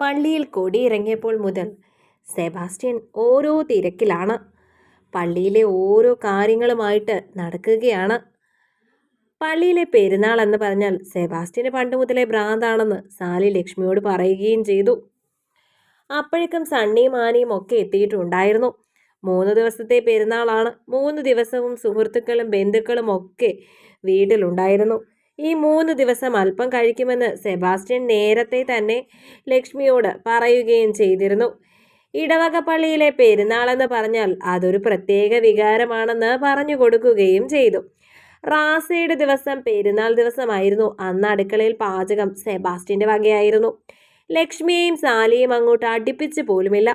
പള്ളിയിൽ കൊടിയിറങ്ങിയപ്പോൾ മുതൽ സെബാസ്റ്റ്യൻ ഓരോ തിരക്കിലാണ്. പള്ളിയിലെ ഓരോ കാര്യങ്ങളുമായിട്ട് നടക്കുകയാണ്. പള്ളിയിലെ പെരുന്നാൾ എന്ന് പറഞ്ഞാൽ സെബാസ്റ്റ്യന് പണ്ട് മുതലേ ഭ്രാന്താണെന്ന് സാലി ലക്ഷ്മിയോട് പറയുകയും ചെയ്തു. അപ്പോഴേക്കും സണ്ണിയും ആനയും ഒക്കെ എത്തിയിട്ടുണ്ടായിരുന്നു. മൂന്ന് ദിവസത്തെ പെരുന്നാളാണ്. മൂന്ന് ദിവസവും സുഹൃത്തുക്കളും ബന്ധുക്കളും ഒക്കെ വീട്ടിലുണ്ടായിരുന്നു. ഈ മൂന്ന് ദിവസം അല്പം കഴിക്കുമെന്ന് സെബാസ്റ്റ്യൻ നേരത്തെ തന്നെ ലക്ഷ്മിയോട് പറയുകയും ചെയ്തിരുന്നു. ഇടവക പള്ളിയിലെ പെരുന്നാളെന്ന് പറഞ്ഞാൽ അതൊരു പ്രത്യേക വികാരമാണെന്ന് പറഞ്ഞു കൊടുക്കുകയും ചെയ്തു. റാസയുടെ ദിവസം പെരുന്നാൾ ദിവസമായിരുന്നു. അന്ന് അടുക്കളയിൽ പാചകം സെബാസ്റ്റ്യന്റെ വകയായിരുന്നു. ലക്ഷ്മിയെയും സാലിയും അങ്ങോട്ട് അടുപ്പിച്ച് പോലുമില്ല.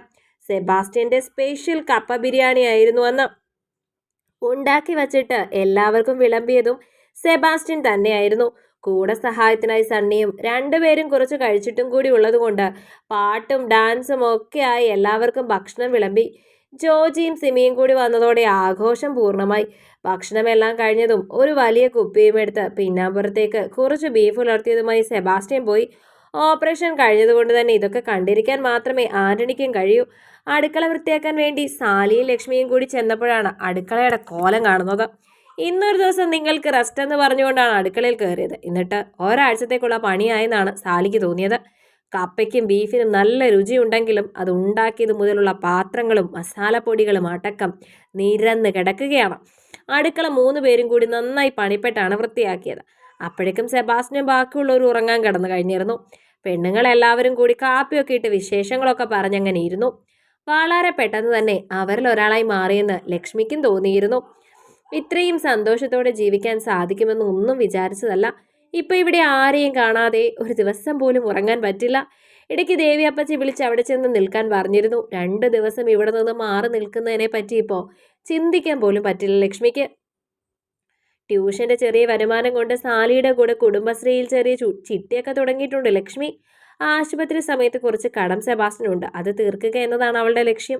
സെബാസ്റ്റ്യന്റെ സ്പെഷ്യൽ കപ്പ ബിരിയാണി ആയിരുന്നു അന്ന്. ഉണ്ടാക്കി വച്ചിട്ട് എല്ലാവർക്കും വിളമ്പിയതും സെബാസ്റ്റ്യൻ തന്നെയായിരുന്നു. കൂടെ സഹായത്തിനായി സണ്ണിയും രണ്ടുപേരും കുറച്ച് കഴിച്ചിട്ടും കൂടി ഉള്ളതുകൊണ്ട് പാട്ടും ഡാൻസും ഒക്കെയായി എല്ലാവർക്കും ഭക്ഷണം വിളമ്പി. ജോജിയും സിമിയും കൂടി വന്നതോടെ ആഘോഷം പൂർണമായി. ഭക്ഷണമെല്ലാം കഴിഞ്ഞതും ഒരു വലിയ കുപ്പിയും എടുത്ത് പിന്നാമ്പുറത്തേക്ക് കുറച്ച് ബീഫ് പുലർത്തിയതുമായി സെബാസ്റ്റ്യൻ പോയി. ഓപ്പറേഷൻ കഴിഞ്ഞതുകൊണ്ട് തന്നെ ഇതൊക്കെ കണ്ടിരിക്കാൻ മാത്രമേ ആന്റണിക്കും കഴിയൂ. അടുക്കള വൃത്തിയാക്കാൻ വേണ്ടി സാലിയും ലക്ഷ്മിയും കൂടി ചെന്നപ്പോഴാണ് അടുക്കളയുടെ കോലം കാണുന്നത്. ഇന്നൊരു ദിവസം നിങ്ങൾക്ക് റെസ്റ്റ് എന്ന് പറഞ്ഞുകൊണ്ടാണ് അടുക്കളയിൽ കയറിയത് എന്നിട്ട് ഒരാഴ്ചത്തേക്കുള്ള പണിയായെന്നാണ് സാലിക്ക് തോന്നിയത്. കപ്പയ്ക്കും ബീഫിനും നല്ല രുചിയുണ്ടെങ്കിലും അത് ഉണ്ടാക്കിയത് മുതലുള്ള പാത്രങ്ങളും മസാലപ്പൊടികളും അടക്കം നിരന്ന് കിടക്കുകയാണ്. അടുക്കള മൂന്ന് പേരും കൂടി നന്നായി പണിപ്പെട്ടാണ് വൃത്തിയാക്കിയത്. അപ്പോഴേക്കും സെബാസ്റ്റിനും ബാക്കിയുള്ളവർ ഉറങ്ങാൻ കിടന്നു കഴിഞ്ഞിരുന്നു. പെണ്ണുങ്ങളെല്ലാവരും കൂടി കാപ്പിയൊക്കെ ഇട്ട് വിശേഷങ്ങളൊക്കെ പറഞ്ഞങ്ങനെ ഇരുന്നു. വളരെ പെട്ടെന്ന് തന്നെ അവരിൽ ഒരാളായി മാറിയെന്ന് ലക്ഷ്മിക്കും തോന്നിയിരുന്നു. ഇത്രയും സന്തോഷത്തോടെ ജീവിക്കാൻ സാധിക്കുമെന്ന് ഒന്നും വിചാരിച്ചതല്ല. ഇപ്പം ഇവിടെ ആരെയും കാണാതെ ഒരു ദിവസം പോലും ഉറങ്ങാൻ പറ്റില്ല. ഇടയ്ക്ക് ദേവി അപ്പച്ചി വിളിച്ച് അവിടെ ചെന്ന് നിൽക്കാൻ പറഞ്ഞിരുന്നു. രണ്ട് ദിവസം ഇവിടെ നിന്ന് മാറി നിൽക്കുന്നതിനെ പറ്റി ഇപ്പോൾ ചിന്തിക്കാൻ പോലും പറ്റില്ല ലക്ഷ്മിക്ക്. ട്യൂഷന്റെ ചെറിയ വരുമാനം കൊണ്ട് സാലിയുടെ കൂടെ കുടുംബശ്രീയിൽ ചെറിയ ചിട്ടിയൊക്കെ തുടങ്ങിയിട്ടുണ്ട് ലക്ഷ്മി. ആശുപത്രി സമയത്ത് കുറച്ച് കടം സെബാസ്റ്റിനുണ്ട് അത് തീർക്കുക എന്നതാണ് അവളുടെ ലക്ഷ്യം.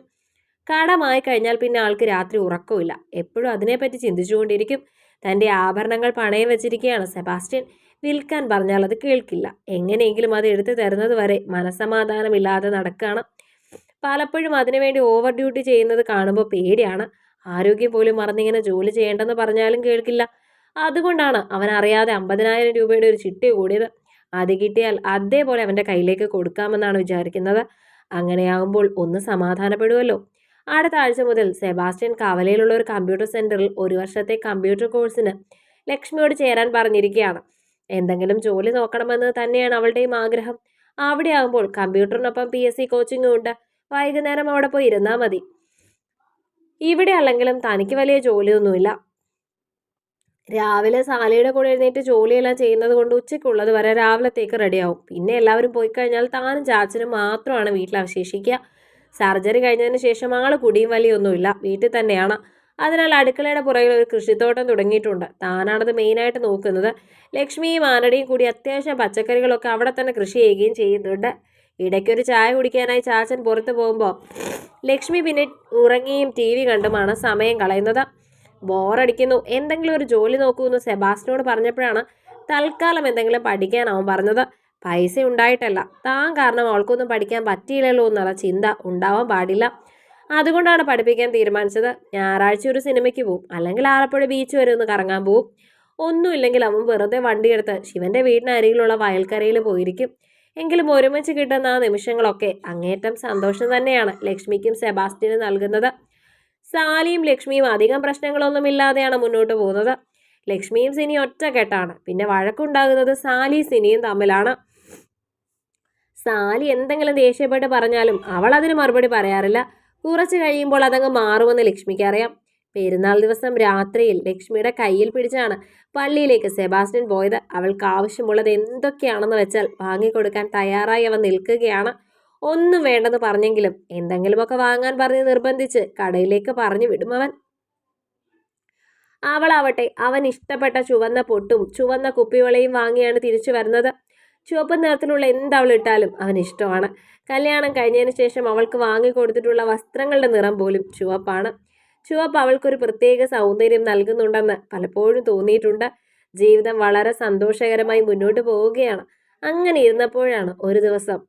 കടമായി കഴിഞ്ഞാൽ പിന്നെ ആൾക്ക് രാത്രി ഉറക്കമില്ല എപ്പോഴും അതിനെപ്പറ്റി ചിന്തിച്ചുകൊണ്ടിരിക്കും. തന്റെ ആഭരണങ്ങൾ പണയം വെച്ചിരിക്കുകയാണ് സെബാസ്റ്റ്യൻ. വിൽക്കാൻ പറഞ്ഞാൽ അത് കേൾക്കില്ല. എങ്ങനെയെങ്കിലും അത് എടുത്തു തരുന്നത് വരെ മനസമാധാനമില്ലാതെ നടക്കുകയാണ്. പലപ്പോഴും അതിനുവേണ്ടി ഓവർ ഡ്യൂട്ടി ചെയ്യുന്നത് കാണുമ്പോൾ പേടിയാണ്. ആരോഗ്യം പോലും മറന്നിങ്ങനെ ജോലി ചെയ്യേണ്ടെന്ന് പറഞ്ഞാലും കേൾക്കില്ല. അതുകൊണ്ടാണ് അവൻ അറിയാതെ അമ്പതിനായിരം രൂപയുടെ ഒരു ചിട്ടി കൂടിയത്. അത് കിട്ടിയാൽ അതേപോലെ അവന്റെ കയ്യിലേക്ക് കൊടുക്കാമെന്നാണ് വിചാരിക്കുന്നത്. അങ്ങനെയാകുമ്പോൾ ഒന്ന് സമാധാനപ്പെടുമല്ലോ അടുത്ത ആഴ്ച മുതൽ സെബാസ്റ്റ്യൻ കവലയിലുള്ള ഒരു കമ്പ്യൂട്ടർ സെന്ററിൽ ഒരു വർഷത്തെ കമ്പ്യൂട്ടർ കോഴ്സിന് ലക്ഷ്മിയോട് ചേരാൻ പറഞ്ഞിരിക്കുകയാണ് എന്തെങ്കിലും ജോലി നോക്കണമെന്ന് തന്നെയാണ് അവളുടെയും ആഗ്രഹം. അവിടെ ആകുമ്പോൾ കമ്പ്യൂട്ടറിനൊപ്പം പി എസ് സി കോച്ചിങ്ങും ഉണ്ട്. വൈകുന്നേരം അവിടെ പോയി ഇരുന്നാൽ മതി. ഇവിടെ അല്ലെങ്കിലും തനിക്ക് വലിയ ജോലിയൊന്നുമില്ല. രാവിലെ സാലയുടെ കൂടെ എഴുന്നേറ്റ് ജോലിയെല്ലാം ചെയ്യുന്നത് കൊണ്ട് ഉച്ചയ്ക്കുള്ളത് വരെ രാവിലത്തേക്ക് റെഡിയാവും പിന്നെ എല്ലാവരും പോയി കഴിഞ്ഞാൽ താനും ചാച്ചനും മാത്രമാണ് വീട്ടിൽ അവശേഷിക്കുക. സർജറി കഴിഞ്ഞതിന് ശേഷം ആൾ കുടിയും വലിയൊന്നുമില്ല. വീട്ടിൽ തന്നെയാണ്. അതിനാൽ അടുക്കളയുടെ പുറകിൽ ഒരു കൃഷിത്തോട്ടം തുടങ്ങിയിട്ടുണ്ട്. താനാണത് മെയിനായിട്ട് നോക്കുന്നത്. ലക്ഷ്മിയും ആനടിയും കൂടി അത്യാവശ്യം പച്ചക്കറികളൊക്കെ അവിടെ തന്നെ കൃഷി ചെയ്യുകയും ചെയ്യുന്നുണ്ട്. ഇടയ്ക്കൊരു ചായ കുടിക്കാനായി ചാച്ചൻ പുറത്തു പോകുമ്പോൾ ലക്ഷ്മി പിന്നെ ഉറങ്ങിയും ടി വി കണ്ടുമാണ് സമയം കളയുന്നത്. ബോറടിക്കുന്നു. എന്തെങ്കിലും ഒരു ജോലി നോക്കൂ എന്ന് സെബാസ്റ്റിനോട് പറഞ്ഞപ്പോഴാണ് തൽക്കാലം എന്തെങ്കിലും പഠിക്കാനാവും പറഞ്ഞത്. പൈസ ഉണ്ടായിട്ടല്ല. താൻ കാരണം അവൾക്കൊന്നും പഠിക്കാൻ പറ്റിയില്ലല്ലോ എന്നുള്ള ചിന്ത ഉണ്ടാവാൻ പാടില്ല. അതുകൊണ്ടാണ് പഠിപ്പിക്കാൻ തീരുമാനിച്ചത്. ഞായറാഴ്ച ഒരു സിനിമയ്ക്ക് പോവും. അല്ലെങ്കിൽ ആലപ്പുഴ ബീച്ച് വരെ ഒന്ന് കറങ്ങാൻ പോവും. ഒന്നുമില്ലെങ്കിൽ അവൻ വെറുതെ വണ്ടിയെടുത്ത് ശിവന്റെ വീടിനരികിലുള്ള വയൽക്കരയിൽ പോയിരിക്കും. എങ്കിലും ഒരുമിച്ച് കിട്ടുന്ന ആ നിമിഷങ്ങളൊക്കെ അങ്ങേറ്റം സന്തോഷം തന്നെയാണ് ലക്ഷ്മിക്കും സെബാസ്റ്റ്യനും നൽകുന്നത്. സാലിയും ലക്ഷ്മിയും അധികം പ്രശ്നങ്ങളൊന്നുമില്ലാതെയാണ് മുന്നോട്ട് പോകുന്നത്. ലക്ഷ്മിയും സിനി ഒറ്റക്കെട്ടാണ്. പിന്നെ വഴക്കുണ്ടാകുന്നത് സാലി സിനിയും തമ്മിലാണ്. സാലി എന്തെങ്കിലും ദേഷ്യപ്പെട്ട് പറഞ്ഞാലും അവൾ അതിന് മറുപടി പറയാറില്ല. കുറച്ച് കഴിയുമ്പോൾ അതങ്ങ് മാറുമെന്ന് ലക്ഷ്മിക്ക് അറിയാം. പെരുന്നാൾ ദിവസം രാത്രിയിൽ ലക്ഷ്മിയുടെ കയ്യിൽ പിടിച്ചാണ് പള്ളിയിലേക്ക് സെബാസ്റ്റ്യൻ പോയത്. അവൾക്ക് ആവശ്യമുള്ളത് എന്തൊക്കെയാണെന്ന് വെച്ചാൽ വാങ്ങിക്കൊടുക്കാൻ തയ്യാറായി അവൻ നിൽക്കുകയാണ്. ഒന്നും വേണ്ടെന്ന് പറഞ്ഞെങ്കിലും എന്തെങ്കിലുമൊക്കെ വാങ്ങാൻ പറഞ്ഞ് നിർബന്ധിച്ച് കടയിലേക്ക് പറഞ്ഞു വിടും അവൻ. അവളാവട്ടെ അവൻ ഇഷ്ടപ്പെട്ട ചുവന്ന പൊട്ടും ചുവന്ന കുപ്പിവളയും വാങ്ങിയാണ് തിരിച്ചു വരുന്നത്. ചുവപ്പ് നിറത്തിലുള്ള എന്തവളിട്ടാലും അവൻ ഇഷ്ടമാണ് കല്യാണം കഴിഞ്ഞതിന് ശേഷം അവൾക്ക് വാങ്ങിക്കൊടുത്തിട്ടുള്ള വസ്ത്രങ്ങളുടെ നിറം പോലും ചുവപ്പാണ്. ചുവപ്പ് അവൾക്കൊരു പ്രത്യേക സൗന്ദര്യം നൽകുന്നുണ്ടെന്ന് പലപ്പോഴും തോന്നിയിട്ടുണ്ട്. ജീവിതം വളരെ സന്തോഷകരമായി മുന്നോട്ട് പോവുകയാണ്. അങ്ങനെ ഇരുന്നപ്പോഴാണ് ഒരു ദിവസം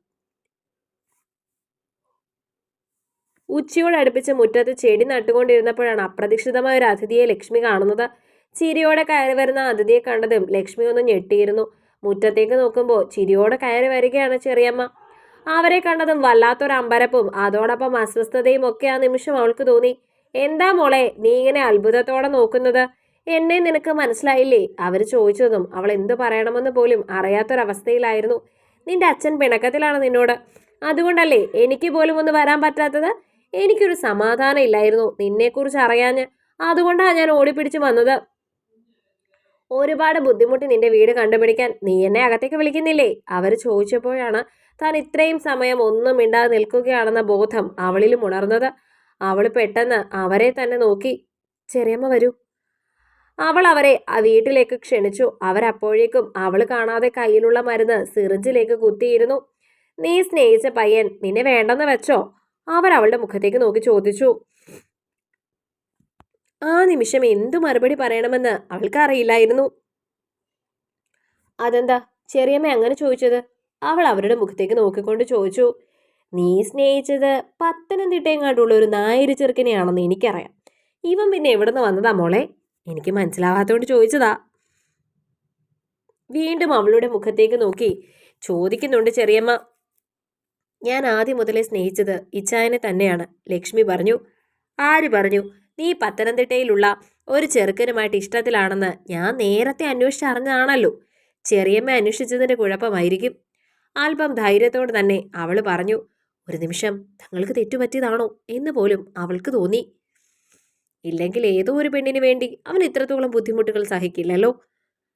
ഉച്ചയോട് അടുപ്പിച്ച മുറ്റത്ത് ചെടി നട്ടുകൊണ്ടിരുന്നപ്പോഴാണ് അപ്രതീക്ഷിതമായ ഒരു അതിഥിയെ ലക്ഷ്മി കാണുന്നത്. ചിരിയോടെ കയറി വരുന്ന അതിഥിയെ കണ്ടതും ലക്ഷ്മി ഒന്ന് ഞെട്ടിയിരുന്നു. മുറ്റത്തേക്ക് നോക്കുമ്പോൾ ചിരിയോടെ കയറി വരികയാണ് ചെറിയമ്മ. അവരെ കണ്ടതും വല്ലാത്തൊരു അമ്പരപ്പും അതോടൊപ്പം അസ്വസ്ഥതയും ഒക്കെ ആ നിമിഷം അവൾക്ക് തോന്നി. എന്താ മോളെ നീ ഇങ്ങനെ അത്ഭുതത്തോടെ നോക്കുന്നത്? എന്നെ നിനക്ക് മനസ്സിലായില്ലേ? അവർ ചോദിച്ചതും അവൾ എന്തു പറയണമെന്ന് പോലും അറിയാത്തൊരവസ്ഥയിലായിരുന്നു. നിന്റെ അച്ഛൻ പിണക്കത്തിലാണ് നിന്നോട്. അതുകൊണ്ടല്ലേ എനിക്ക് പോലും ഒന്ന് വരാൻ പറ്റാത്തത്? എനിക്കൊരു സമാധാനം ഇല്ലായിരുന്നു നിന്നെക്കുറിച്ച് അറിയാഞ്ഞ്. അതുകൊണ്ടാണ് ഞാൻ ഓടിപ്പിടിച്ച് വന്നത്. ഒരുപാട് ബുദ്ധിമുട്ടി നിന്റെ വീട് കണ്ടുപിടിക്കാൻ നീ എന്നെ അകത്തേക്ക് വിളിക്കുന്നില്ലേ? അവർ ചോദിച്ചപ്പോഴാണ് താൻ ഇത്രയും സമയം ഒന്നും മിണ്ടാതെ നിൽക്കുകയാണെന്ന ബോധം അവളിലും ഉണർന്നത്. അവൾ പെട്ടെന്ന് അവരെ തന്നെ നോക്കി ചെറിയമ്മ വരൂ. അവൾ അവരെ ആ വീട്ടിലേക്ക് ക്ഷണിച്ചു. അവരപ്പോഴേക്കും അവൾ കാണാതെ കയ്യിലുള്ള മരുന്ന് സിറിഞ്ചിലേക്ക് കുത്തിയിരുന്നു. നീ സ്നേഹിച്ച പയ്യൻ നിന്നെ വേണ്ടെന്ന് വെച്ചോ? അവർ അവളുടെ മുഖത്തേക്ക് നോക്കി ചോദിച്ചു. ആ നിമിഷം എന്തു മറുപടി പറയണമെന്ന് അവൾക്കറിയില്ലായിരുന്നു. അതെന്താ ചെറിയമ്മ അങ്ങനെ ചോദിച്ചത്? അവൾ അവരുടെ മുഖത്തേക്ക് നോക്കിക്കൊണ്ട് ചോദിച്ചു. നീ സ്നേഹിച്ചത് പത്തനംതിട്ടയെങ്ങാണ്ടുള്ള ഒരു നായര് ചെറുക്കനെയാണെന്ന് എനിക്കറിയാം. ഇവൻ പിന്നെ എവിടെ നിന്ന് വന്നതാ മോളെ? എനിക്ക് മനസ്സിലാവാത്തോണ്ട് ചോദിച്ചതാ. വീണ്ടും അവളുടെ മുഖത്തേക്ക് നോക്കി. ചോദിക്കുന്നുണ്ട് ചെറിയമ്മ. ഞാൻ ആദ്യം മുതലേ സ്നേഹിച്ചത് ഇച്ചായനെ തന്നെയാണ് ലക്ഷ്മി പറഞ്ഞു. ആര് പറഞ്ഞു? നീ പത്തനംതിട്ടയിലുള്ള ഒരു ചെറുക്കനുമായിട്ട് ഇഷ്ടത്തിലാണെന്ന് ഞാൻ നേരത്തെ അന്വേഷിച്ചറിഞ്ഞാണല്ലോ ചെറിയമ്മ അന്വേഷിച്ചതിന്റെ കുഴപ്പമായിരിക്കും. അല്പം ധൈര്യത്തോടെ തന്നെ അവൾ പറഞ്ഞു ഒരു നിമിഷം തങ്ങൾക്ക് തെറ്റുപറ്റിയതാണോ എന്ന് പോലും അവൾക്ക് തോന്നി. ഇല്ലെങ്കിൽ ഏതോ ഒരു പെണ്ണിന് വേണ്ടി അവൻ ഇത്രത്തോളം ബുദ്ധിമുട്ടുകൾ സഹിക്കില്ലല്ലോ.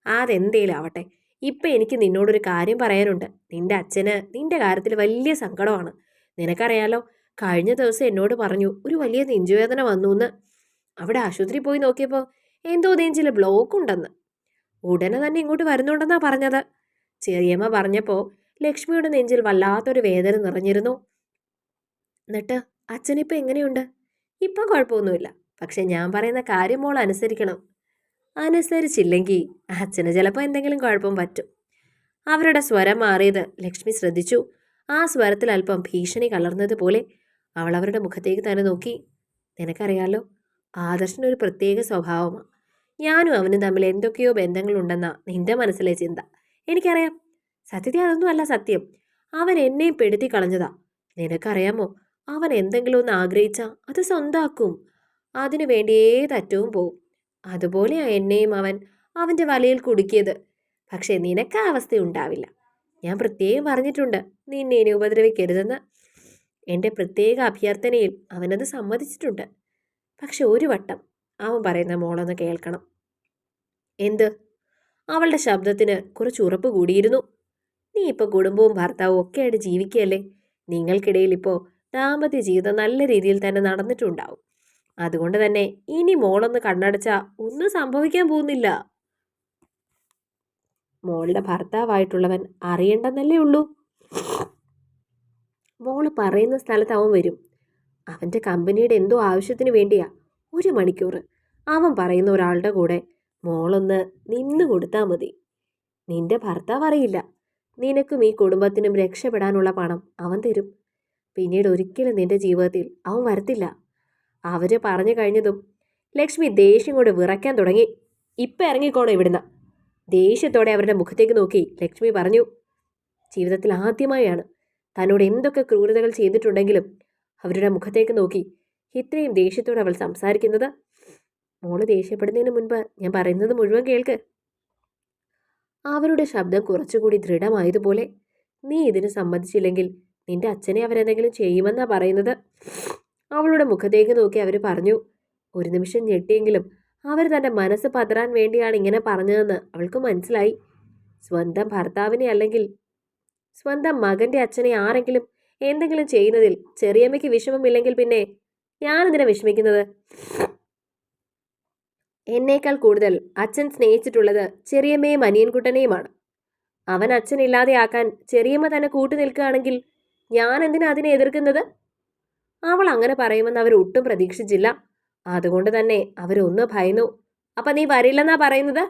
അതെന്തേലും ആവട്ടെ ഇപ്പം എനിക്ക് നിന്നോടൊരു കാര്യം പറയാനുണ്ട്. നിന്റെ അച്ഛന് നിന്റെ കാര്യത്തിൽ വലിയ സങ്കടമാണ്. നിനക്കറിയാലോ കഴിഞ്ഞ ദിവസം എന്നോട് പറഞ്ഞു ഒരു വലിയ നെഞ്ചുവേദന വന്നു എന്ന്. അവിടെ ആശുപത്രി പോയി നോക്കിയപ്പോൾ എന്തോ നെഞ്ചിൽ ബ്ലോക്ക് ഉണ്ടെന്ന്. ഉടനെ തന്നെ ഇങ്ങോട്ട് വരുന്നുണ്ടെന്നാ പറഞ്ഞത്. ചെറിയമ്മ പറഞ്ഞപ്പോൾ ലക്ഷ്മിയുടെ നെഞ്ചിൽ വല്ലാത്തൊരു വേദന നിറഞ്ഞിരുന്നു. എന്നിട്ട് അച്ഛനിപ്പോൾ എങ്ങനെയുണ്ട്? ഇപ്പം കുഴപ്പമൊന്നുമില്ല. പക്ഷെ ഞാൻ പറയുന്ന കാര്യം മോൾ അനുസരിക്കണം. അനുസരിച്ചില്ലെങ്കിൽ അച്ഛന് ചിലപ്പോൾ എന്തെങ്കിലും കുഴപ്പം പറ്റും. അവരുടെ സ്വരം മാറിയത് ലക്ഷ്മി ശ്രദ്ധിച്ചു. ആ സ്വരത്തിൽ അല്പം ഭീഷണി കലർന്നതുപോലെ അവൾ അവരുടെ മുഖത്തേക്ക് തന്നെ നോക്കി. നിനക്കറിയാലോ ആദർശനൊരു പ്രത്യേക സ്വഭാവമാണ് ഞാനും അവനും തമ്മിൽ എന്തൊക്കെയോ ബന്ധങ്ങളുണ്ടെന്നാ നിന്റെ മനസ്സിലെ ചിന്ത. എനിക്കറിയാം. സത്യത്തെ അതൊന്നും അല്ല സത്യം. അവൻ എന്നെയും പെടുത്തി കളഞ്ഞതാ. നിനക്കറിയാമോ? അവൻ എന്തെങ്കിലും ഒന്ന് ആഗ്രഹിച്ചാ അത് സ്വന്താക്കും. അതിനു വേണ്ടി ഏതറ്റവും പോവും. അതുപോലെയാ എന്നെയും അവൻ അവന്റെ വലയിൽ കുടുക്കിയത്. പക്ഷേ നിനക്ക് ആ അവസ്ഥ ഉണ്ടാവില്ല. ഞാൻ പ്രത്യേകം പറഞ്ഞിട്ടുണ്ട്. നിന്നെ ഇനി ഉപദ്രവിക്കരുതെന്ന്. എന്റെ പ്രത്യേക അഭ്യർത്ഥനയിൽ അവനത് സമ്മതിച്ചിട്ടുണ്ട്. പക്ഷെ ഒരു വട്ടം അവൻ പറയുന്ന മോളൊന്ന് കേൾക്കണം. എന്ത്? അവളുടെ ശബ്ദത്തിന് കുറച്ച് ഉറപ്പ് കൂടിയിരുന്നു. നീ ഇപ്പോൾ കുടുംബവും ഭർത്താവും ഒക്കെ ആയിട്ട് ജീവിക്കുകയല്ലേ? നിങ്ങൾക്കിടയിൽ ഇപ്പോൾ ദാമ്പത്യ ജീവിതം നല്ല രീതിയിൽ തന്നെ നടന്നിട്ടുണ്ടാവും. അതുകൊണ്ട് തന്നെ ഇനി മോളൊന്ന് കണ്ണടച്ചാ ഒന്നും സംഭവിക്കാൻ പോകുന്നില്ല. മോളുടെ ഭർത്താവായിട്ടുള്ളവൻ അറിയണ്ടെന്നല്ലേ ഉള്ളൂ. മോൾ പറയുന്ന സ്ഥലത്ത് അവൻ വരും. അവന്റെ കമ്പനിയുടെ എന്തോ ആവശ്യത്തിന് വേണ്ടിയാ. ഒരു മണിക്കൂർ. അവൻ പറയുന്ന ഒരാളുടെ കൂടെ മോളൊന്ന് നിന്ന് കൊടുത്താൽ മതി. നിന്റെ ഭർത്താവ് അറിയില്ല. നിനക്കും ഈ കുടുംബത്തിനും രക്ഷപ്പെടാനുള്ള പണം അവൻ തരും. പിന്നീട് ഒരിക്കലും നിന്റെ ജീവിതത്തിൽ അവൻ വരത്തില്ല. അവർ പറഞ്ഞു കഴിഞ്ഞതും ലക്ഷ്മി ദേഷ്യം കൊണ്ട് വിറയ്ക്കാൻ തുടങ്ങി. ഇപ്പം ഇറങ്ങിക്കോണം ഇവിടുന്ന്. ദേഷ്യത്തോടെ അവരുടെ മുഖത്തേക്ക് നോക്കി ലക്ഷ്മി പറഞ്ഞു ജീവിതത്തിൽ ആദ്യമായാണ്. തന്നോട് എന്തൊക്കെ ക്രൂരതകൾ ചെയ്തിട്ടുണ്ടെങ്കിലും അവരുടെ മുഖത്തേക്ക് നോക്കി. ഇത്രയും ദേഷ്യത്തോടെ അവൾ സംസാരിക്കുന്നത്? മോൾ ദേഷ്യപ്പെടുന്നതിന് മുൻപ് ഞാൻ പറയുന്നത് മുഴുവൻ കേൾക്ക്. അവരുടെ ശബ്ദം കുറച്ചുകൂടി ദൃഢമായതുപോലെ നീ ഇതിന് സമ്മതിച്ചില്ലെങ്കിൽ നിന്റെ അച്ഛനെ അവരെന്തെങ്കിലും ചെയ്യുമെന്നാ പറയുന്നത്? അവളുടെ മുഖത്തേക്ക് നോക്കി അവർ പറഞ്ഞു ഒരു നിമിഷം ഞെട്ടിയെങ്കിലും അവർ തന്റെ മനസ്സ് പതറാൻ വേണ്ടിയാണ് ഇങ്ങനെ പറഞ്ഞതെന്ന് അവൾക്ക് മനസ്സിലായി. സ്വന്തം ഭർത്താവിനെ അല്ലെങ്കിൽ സ്വന്തം മകന്റെ അച്ഛനെ ആരെങ്കിലും എന്തെങ്കിലും ചെയ്യുന്നതിൽ ചെറിയമ്മയ്ക്ക് വിഷമമില്ലെങ്കിൽ പിന്നെ ഞാനെന്തിനാ വിഷമിക്കുന്നത്? എന്നേക്കാൾ കൂടുതൽ അച്ഛൻ സ്നേഹിച്ചിട്ടുള്ളത് ചെറിയമ്മയും അനിയൻകുട്ടനെയുമാണ്. അവൻ അച്ഛൻ ഇല്ലാതെയാക്കാൻ ചെറിയമ്മ തന്നെ കൂട്ടു നിൽക്കുകയാണെങ്കിൽ ഞാൻ എന്തിനാ അതിനെ എതിർക്കുന്നത്? അവൾ അങ്ങനെ പറയുമെന്ന് അവർ ഒട്ടും പ്രതീക്ഷിച്ചില്ല. അതുകൊണ്ട് തന്നെ അവരൊന്ന് ഭയന്നു അപ്പൊ നീ വരില്ലെന്നാ പറയുന്നത്?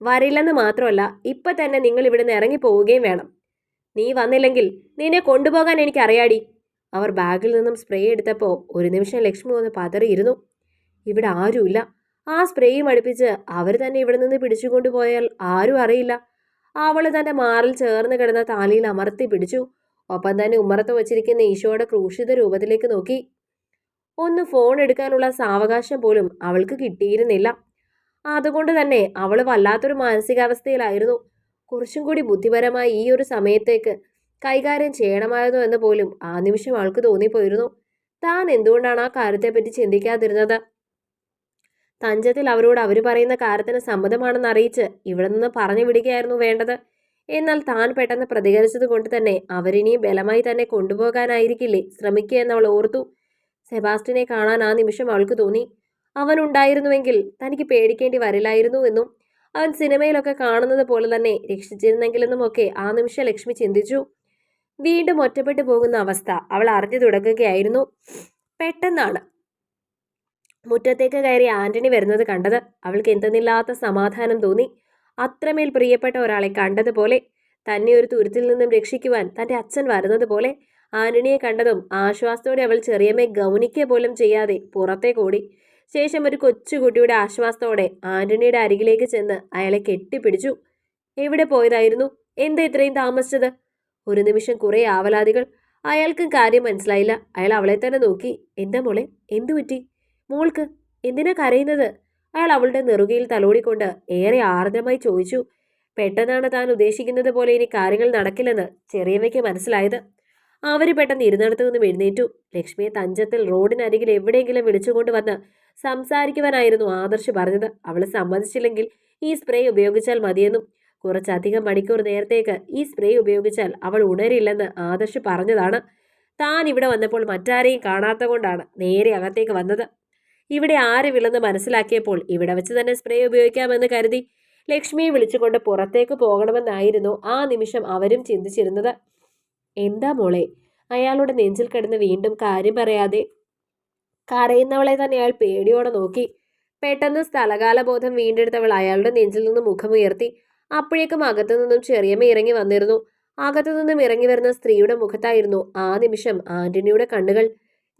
വരില്ലെന്ന് മാത്രമല്ല ഇപ്പൊ തന്നെ നിങ്ങൾ ഇവിടുന്ന് ഇറങ്ങി പോവുകയും വേണം. നീ വന്നില്ലെങ്കിൽ നിന്നെ കൊണ്ടുപോകാൻ എനിക്കറിയാടി. അവർ ബാഗിൽ നിന്നും സ്പ്രേ എടുത്തപ്പോൾ ഒരു നിമിഷം ലക്ഷ്മി ഒന്ന് പതറിയിരുന്നു. ഇവിടെ ആരുമില്ല. ആ സ്പ്രേയും അടുപ്പിച്ച് അവർ തന്നെ ഇവിടെ നിന്ന് പിടിച്ചുകൊണ്ടുപോയാൽ ആരും അറിയില്ല. അവൾ തന്റെ മാറിൽ ചേർന്ന് കിടന്ന താലിയിൽ അമർത്തി പിടിച്ചു. ഒപ്പം തന്നെ ഉമ്മറത്ത് വച്ചിരിക്കുന്ന ഈശോയുടെ ക്രൂശിത രൂപത്തിലേക്ക് നോക്കി. ഒന്ന് ഫോൺ എടുക്കാനുള്ള സാവകാശം പോലും അവൾക്ക് കിട്ടിയിരുന്നില്ല. അതുകൊണ്ട് തന്നെ അവൾ വല്ലാത്തൊരു മാനസികാവസ്ഥയിലായിരുന്നു. കുറച്ചും കൂടി ബുദ്ധിപരമായി ഈ ഒരു സമയത്തേക്ക് കൈകാര്യം ചെയ്യണമായിരുന്നു എന്ന് പോലും ആ നിമിഷം അവൾക്ക് തോന്നിപ്പോയിരുന്നു. താൻ എന്തുകൊണ്ടാണ് ആ കാര്യത്തെപ്പറ്റി ചിന്തിക്കാതിരുന്നത്? തഞ്ചത്തിൽ അവരോട് അവർ പറയുന്ന കാര്യത്തിന് സമ്മതമാണെന്ന് അറിയിച്ച് ഇവിടെ നിന്ന് പറഞ്ഞു വിടുകയായിരുന്നു വേണ്ടത്. എന്നാൽ താൻ പെട്ടെന്ന് പ്രതികരിച്ചത് കൊണ്ട് തന്നെ അവരിനിയും ബലമായി തന്നെ കൊണ്ടുപോകാനായിരിക്കില്ലേ ശ്രമിക്കുക എന്നവൾ ഓർത്തു. സെബാസ്റ്റിനെ കാണാൻ ആ നിമിഷം അവൾക്ക് തോന്നി. അവൻ ഉണ്ടായിരുന്നുവെങ്കിൽ തനിക്ക് പേടിക്കേണ്ടി വരില്ലായിരുന്നു എന്നും അവൻ സിനിമയിലൊക്കെ കാണുന്നത് പോലെ തന്നെ രക്ഷിച്ചിരുന്നെങ്കിലെന്നുമൊക്കെ ആ നിമിഷം ലക്ഷ്മി ചിന്തിച്ചു. വീണ്ടും ഒറ്റപ്പെട്ടു പോകുന്ന അവസ്ഥ അവൾ അറിഞ്ഞു തുടങ്ങുകയായിരുന്നു. പെട്ടെന്നാണ് മുറ്റത്തേക്ക് കയറി ആന്റണി വരുന്നത് കണ്ടത്. അവൾക്ക് എന്തെന്നില്ലാത്ത സമാധാനം തോന്നി. അത്രമേൽ പ്രിയപ്പെട്ട ഒരാളെ കണ്ടതുപോലെ തന്നെ ഒരു തുരുത്തിൽ നിന്നും രക്ഷിക്കുവാൻ തന്റെ അച്ഛൻ വരുന്നത് പോലെ ആന്റണിയെ കണ്ടതും ആശ്വാസത്തോടെ അവൾ ചെറിയമ്മയെ ഗൗനിക്കുക പോലും ചെയ്യാതെ പുറത്തേക്കോടി ശേഷം ഒരു കൊച്ചുകുട്ടിയുടെ ആശ്വാസത്തോടെ ആന്റണിയുടെ അരികിലേക്ക് ചെന്ന് അയാളെ കെട്ടിപ്പിടിച്ചു. എവിടെ പോയതായിരുന്നു? എന്താ ഇത്രയും താമസിച്ചത്? ഒരു നിമിഷം കുറെ ആവലാതികൾ. അയാൾക്കും കാര്യം മനസ്സിലായില്ല. അയാൾ അവളെ തന്നെ നോക്കി. എന്താ മോളെ? എന്തു പറ്റി? മോൾക്ക് എന്തിനാ കരയുന്നത്? അയാൾ അവളുടെ നെറുകയിൽ തലോടിക്കൊണ്ട് ഏറെ ആർദ്രമായി ചോദിച്ചു. പെട്ടെന്നാണ് താൻ ഉദ്ദേശിക്കുന്നത് പോലെ ഇനി കാര്യങ്ങൾ നടക്കില്ലെന്ന് ചെറിയവയ്ക്ക് മനസ്സിലായത്. അവർ പെട്ടെന്ന് ഇരുന്നിടത്തു നിന്നും എഴുന്നേറ്റു. ലക്ഷ്മിയെ തഞ്ചത്തിൽ റോഡിനരികിൽ എവിടെയെങ്കിലും വിളിച്ചുകൊണ്ട് വന്ന് സംസാരിക്കുവാനായിരുന്നു ആദർശ് പറഞ്ഞത്. അവൾ സമ്മതിച്ചില്ലെങ്കിൽ ഈ സ്പ്രേ ഉപയോഗിച്ചാൽ മതിയെന്നും കുറച്ചധികം മണിക്കൂർ നേരത്തേക്ക് ഈ സ്പ്രേ ഉപയോഗിച്ചാൽ അവൾ ഉണരില്ലെന്ന് ആദർശ് പറഞ്ഞതാണ്. താൻ ഇവിടെ വന്നപ്പോൾ മറ്റാരെയും കാണാത്ത കൊണ്ടാണ് നേരെ അകത്തേക്ക് വന്നത്. ഇവിടെ ആരുമില്ലെന്ന് മനസ്സിലാക്കിയപ്പോൾ ഇവിടെ വെച്ച് തന്നെ സ്പ്രേ ഉപയോഗിക്കാമെന്ന് കരുതി ലക്ഷ്മിയെ വിളിച്ചുകൊണ്ട് പുറത്തേക്ക് പോകണമെന്നായിരുന്നു ആ നിമിഷം അവരും ചിന്തിച്ചിരുന്നത്. എന്താ മോളെ അയാളുടെ നെഞ്ചിൽ കിടന്ന് വീണ്ടും കാര്യം പറയാതെ കരയുന്നവളെ തന്നെ അയാൾ പേടിയോടെ നോക്കി. പെട്ടെന്ന് സ്ഥലകാലബോധം വീണ്ടെടുത്തവൾ അയാളുടെ നെഞ്ചിൽ നിന്ന് മുഖമുയർത്തി. അപ്പോഴേക്കും അകത്തു നിന്നും ചെറിയമ്മ ഇറങ്ങി വന്നിരുന്നു. അകത്തു നിന്നും ഇറങ്ങി വരുന്ന സ്ത്രീയുടെ മുഖത്തായിരുന്നു ആ നിമിഷം ആന്റണിയുടെ കണ്ണുകൾ.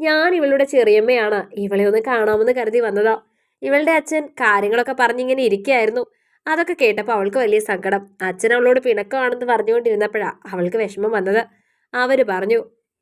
ഞാൻ ഇവളുടെ ചെറിയമ്മയാണ്. ഇവളെ ഒന്ന് കാണാമെന്ന് കരുതി വന്നതാ. ഇവളുടെ അച്ഛൻ കാര്യങ്ങളൊക്കെ പറഞ്ഞിങ്ങനെ ഇരിക്കുകയായിരുന്നു. അതൊക്കെ കേട്ടപ്പോൾ അവൾക്ക് വലിയ സങ്കടം. അച്ഛൻ അവളോട് പിണക്കമാണെന്ന് പറഞ്ഞുകൊണ്ടിരുന്നപ്പോഴാണ് അവൾക്ക് വിഷമം വന്നത്. അവർ പറഞ്ഞു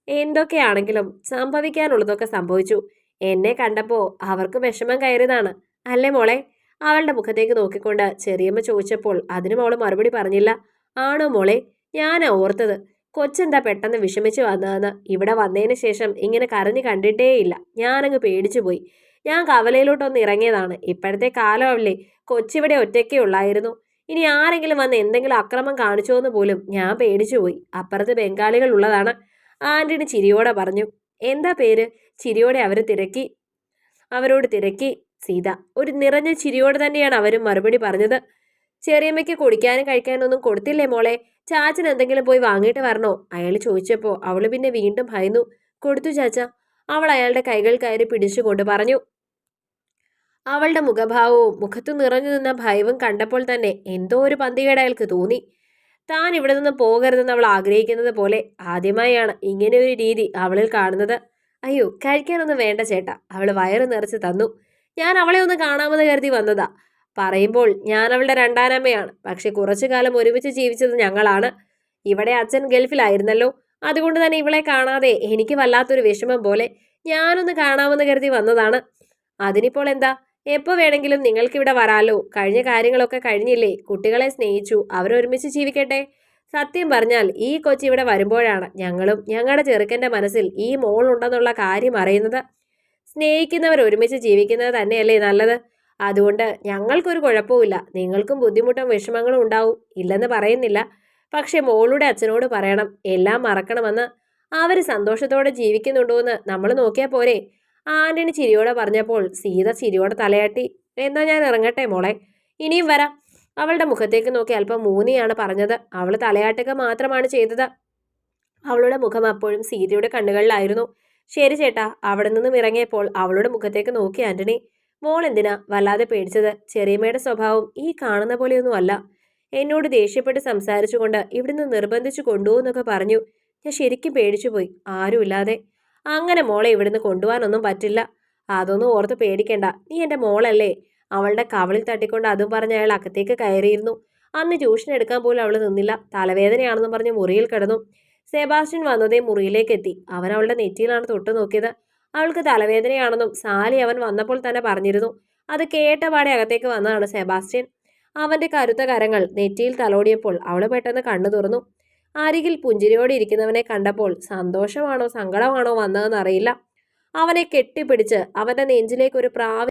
എന്തൊക്കെയാണെങ്കിലും സംഭവിക്കാനുള്ളതൊക്കെ സംഭവിച്ചു. എന്നെ കണ്ടപ്പോൾ അവർക്ക് വിഷമം കയറിയതാണ്. അല്ലേ മോളെ? അവളുടെ മുഖത്തേക്ക് നോക്കിക്കൊണ്ട് ചെറിയമ്മ ചോദിച്ചപ്പോൾ അതിനും അവൾ മറുപടി പറഞ്ഞില്ല. ആണോ മോളെ? ഞാനാ ഓർത്തത്. കൊച്ചെന്താ പെട്ടെന്ന് വിഷമിച്ചു വന്നതെന്ന് ഇവിടെ വന്നതിന് ശേഷം ഇങ്ങനെ കരഞ്ഞു കണ്ടിട്ടേയില്ല. ഞാനങ്ങ് പേടിച്ചു പോയി. ഞാൻ കവലയിലോട്ടൊന്ന് ഇറങ്ങിയതാണ്. ഇപ്പോഴത്തെ കാലമല്ലേ കൊച്ചിവിടെ ഒറ്റയ്ക്കേ ഉള്ളായിരുന്നു. ഇനി ആരെങ്കിലും വന്ന് എന്തെങ്കിലും അക്രമം കാണിച്ചോ എന്ന് പോലും ഞാൻ പേടിച്ചു പോയി. അപ്പുറത്ത് ബംഗാളികൾ ഉള്ളതാണ്. ആന്റണി ചിരിയോടെ പറഞ്ഞു. എന്താ പേര്? ചിരിയോടെ അവർ തിരക്കി. അവരോട് തിരക്കി. സീത. ഒരു നിറഞ്ഞ ചിരിയോടെ തന്നെയാണ് അവരും മറുപടി പറഞ്ഞത്. ചെറിയമ്മയ്ക്ക് കുടിക്കാനും കഴിക്കാനും ഒന്നും കൊടുത്തില്ലേ മോളെ? ചാച്ചൻ എന്തെങ്കിലും പോയി വാങ്ങിയിട്ട് വരണോ? അയാൾ ചോദിച്ചപ്പോൾ അവൾ പിന്നെ വീണ്ടും ഭയന്നു. കൊടുത്തു ചാച്ച. അവൾ അയാളുടെ കൈകൾ കയറി പിടിച്ചുകൊണ്ട് പറഞ്ഞു. അവളുടെ മുഖഭാവവും മുഖത്തു നിറഞ്ഞു നിന്ന ഭയവും കണ്ടപ്പോൾ തന്നെ എന്തോ ഒരു പന്തികേട് അയാൾക്ക് തോന്നി. താൻ ഇവിടെ നിന്ന് പോകരുതെന്ന് അവൾ ആഗ്രഹിക്കുന്നത് പോലെ ആദ്യമായാണ് ഇങ്ങനെ ഒരു രീതി അവളിൽ കാണുന്നത്. അയ്യോ കഴിക്കാനൊന്നും വേണ്ട ചേട്ടാ. അവൾ വയറ് നിറച്ച് തന്നു. ഞാൻ അവളെ ഒന്ന് കാണാമെന്ന് കരുതി വന്നതാ. പറയുമ്പോൾ ഞാൻ അവളുടെ രണ്ടാനമ്മയാണ്. പക്ഷെ കുറച്ചു കാലം ഒരുമിച്ച് ജീവിച്ചത് ഞങ്ങളാണ്. ഇവിടെ അച്ഛൻ ഗൾഫിലായിരുന്നല്ലോ. അതുകൊണ്ട് തന്നെ ഇവളെ കാണാതെ എനിക്ക് വല്ലാത്തൊരു വിഷമം പോലെ ഞാനൊന്ന് കാണാമെന്ന് കരുതി വന്നതാണ്. അതിനിപ്പോൾ എന്താ? എപ്പോൾ വേണമെങ്കിലും നിങ്ങൾക്കിവിടെ വരാലോ. കഴിഞ്ഞ കാര്യങ്ങളൊക്കെ കഴിഞ്ഞില്ലേ. കുട്ടികളെ സ്നേഹിച്ചു. അവരൊരുമിച്ച് ജീവിക്കട്ടെ. സത്യം പറഞ്ഞാൽ ഈ കൊച്ചി ഇവിടെ വരുമ്പോഴാണ് ഞങ്ങളും ഞങ്ങളുടെ ചെറുക്കന്റെ മനസ്സിൽ ഈ മോൾ ഉണ്ടെന്നുള്ള കാര്യം അറിയുന്നത്. സ്നേഹിക്കുന്നവർ ഒരുമിച്ച് ജീവിക്കുന്നത് തന്നെയല്ലേ നല്ലത്. അതുകൊണ്ട് ഞങ്ങൾക്കൊരു കുഴപ്പവുമില്ല. നിങ്ങൾക്കും ബുദ്ധിമുട്ടും വിഷമങ്ങളും ഉണ്ടാവും. ഇല്ലെന്ന് പറയുന്നില്ല. പക്ഷേ മോളുടെ അച്ഛനോട് പറയണം. എല്ലാം മറക്കണമെന്ന്. അവർ സന്തോഷത്തോടെ ജീവിക്കുന്നുണ്ടോ എന്ന് നമ്മൾ നോക്കിയാൽ പോരെ. ആന്റണി ചിരിയോടെ പറഞ്ഞപ്പോൾ സീത ചിരിയോടെ തലയാട്ടി. എന്നാ ഞാൻ ഇറങ്ങട്ടെ മോളെ? ഇനിയും വരാം. അവളുടെ മുഖത്തേക്ക് നോക്കി അല്പം മൂന്നിയാണ് പറഞ്ഞത്. അവൾ തലയാട്ടുക മാത്രമാണ് ചെയ്തത്. അവളുടെ മുഖം അപ്പോഴും സീതയുടെ കണ്ണുകളിലായിരുന്നു. ശരി ചേട്ടാ അവിടെ നിന്നും ഇറങ്ങിയപ്പോൾ അവളുടെ മുഖത്തേക്ക് നോക്കി ആന്റണി. മോൾ എന്തിനാ വല്ലാതെ പേടിച്ചത്? ചെറിയമ്മയുടെ സ്വഭാവം ഈ കാണുന്ന പോലെയൊന്നും അല്ല എന്നോട് ദേഷ്യപ്പെട്ട് സംസാരിച്ചുകൊണ്ട് ഇവിടുന്ന് നിർബന്ധിച്ചു കൊണ്ടുപോകുന്നൊക്കെ പറഞ്ഞു. ഞാൻ ശരിക്കും പേടിച്ചുപോയി. ആരുമില്ലാതെ. അങ്ങനെ മോളെ ഇവിടുന്ന് കൊണ്ടുപോകാനൊന്നും പറ്റില്ല. അതൊന്നും ഓർത്ത് പേടിക്കണ്ട. നീ എന്റെ മോളല്ലേ? അവളുടെ കവളിൽ തട്ടിക്കൊണ്ട് അതും പറഞ്ഞ് അയാൾ അകത്തേക്ക് കയറിയിരുന്നു. അന്ന് ട്യൂഷൻ എടുക്കാൻ പോലും അവൾ നിന്നില്ല. തലവേദനയാണെന്ന് പറഞ്ഞ് മുറിയിൽ കിടന്നു. സെബാസ്റ്റ്യൻ വന്നതേ മുറിയിലേക്ക് എത്തി. അവൻ അവളുടെ നെറ്റിയിലാണ് തൊട്ട് നോക്കിയത്. അവൾക്ക് തലവേദനയാണെന്നും സാലി അവൻ വന്നപ്പോൾ തന്നെ പറഞ്ഞിരുന്നു. അത് കേട്ടപാടെ അകത്തേക്ക് വന്നതാണ് സെബാസ്റ്റ്യൻ. അവന്റെ കരുത്ത കരങ്ങൾ നെറ്റിയിൽ തലോടിയപ്പോൾ അവൾ പെട്ടെന്ന് കണ്ണു തുറന്നു. അരികിൽ പുഞ്ചിരിയോടെ ഇരിക്കുന്നവനെ കണ്ടപ്പോൾ സന്തോഷമാണോ സങ്കടമാണോ വന്നതെന്നറിയില്ല. അവനെ കെട്ടിപ്പിടിച്ച് അവന്റെ നെഞ്ചിലേക്ക് ഒരു പ്രാവി